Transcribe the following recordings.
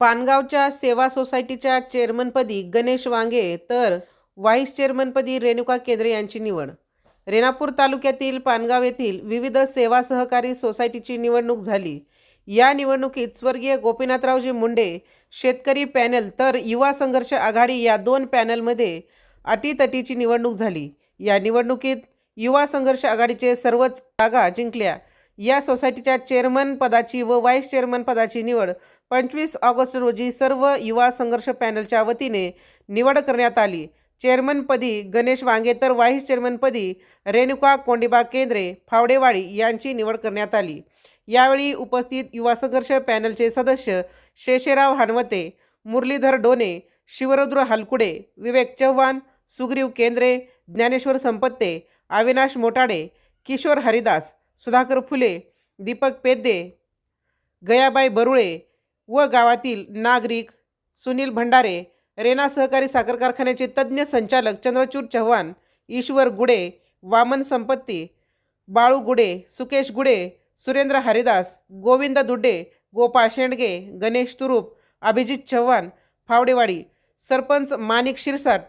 पानगावच्या सेवा सोसायटीच्या चेअरमनपदी गणेश वांगे तर व्हाईस चेअरमनपदी रेणुका केंद्रे यांची निवड. रेणापूर तालुक्यातील पानगाव येथील विविध सेवा सहकारी सोसायटीची निवडणूक झाली. या निवडणुकीत स्वर्गीय गोपीनाथरावजी मुंडे शेतकरी पॅनल तर युवा संघर्ष आघाडी या दोन पॅनलमध्ये अटीतटीची निवडणूक झाली. या निवडणुकीत युवा संघर्ष आघाडीचे सर्वच जागा जिंकल्या. या सोसायटीच्या चेअरमन पदाची व व्हाईस चेअरमन पदाची निवड पंचवीस ऑगस्ट रोजी सर्व युवा संघर्ष पॅनलच्या वतीने निवड करण्यात आली. चेअरमनपदी गणेश वांगे तर व्हाईस चेअरमनपदी रेणुका कोंडिबा केंद्रे फावडेवाडी यांची निवड करण्यात आली. यावेळी उपस्थित युवा संघर्ष पॅनलचे सदस्य शेषेराव हानवते मुरलीधर डोने शिवरुद्र हलकुडे विवेक चव्हाण सुग्रीव केंद्रे ज्ञानेश्वर संपत्ते अविनाश मोटाडे किशोर हरिदास सुधाकर फुले दीपक पेद्दे गयाबाई बरुळे व गावातील नागरिक सुनील भंडारे रेना सहकारी साखर कारखान्याचे तज्ज्ञ संचालक चंद्रचूर चव्हाण ईश्वर गुडे वामन संपत्ती बाळू गुडे सुकेश गुडे सुरेंद्र हरिदास गोविंद दुड्डे गोपाळ शेंडगे गणेश तुरुप अभिजित चव्हाण फावडेवाडी सरपंच माणिक शिरसाट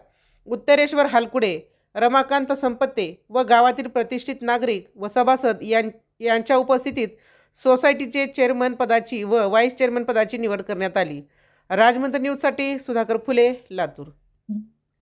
उत्तरेश्वर हालकुडे रमाकांत संपत्ते व गावातील प्रतिष्ठित नागरिक व सभासद यां यांच्या उपस्थितीत सोसायटीचे चेअरमन पदाची व व्हाईस चेअरमन पदाची निवड करण्यात आली. राजमंत्र न्यूजसाठी सुधाकर फुले लातूर.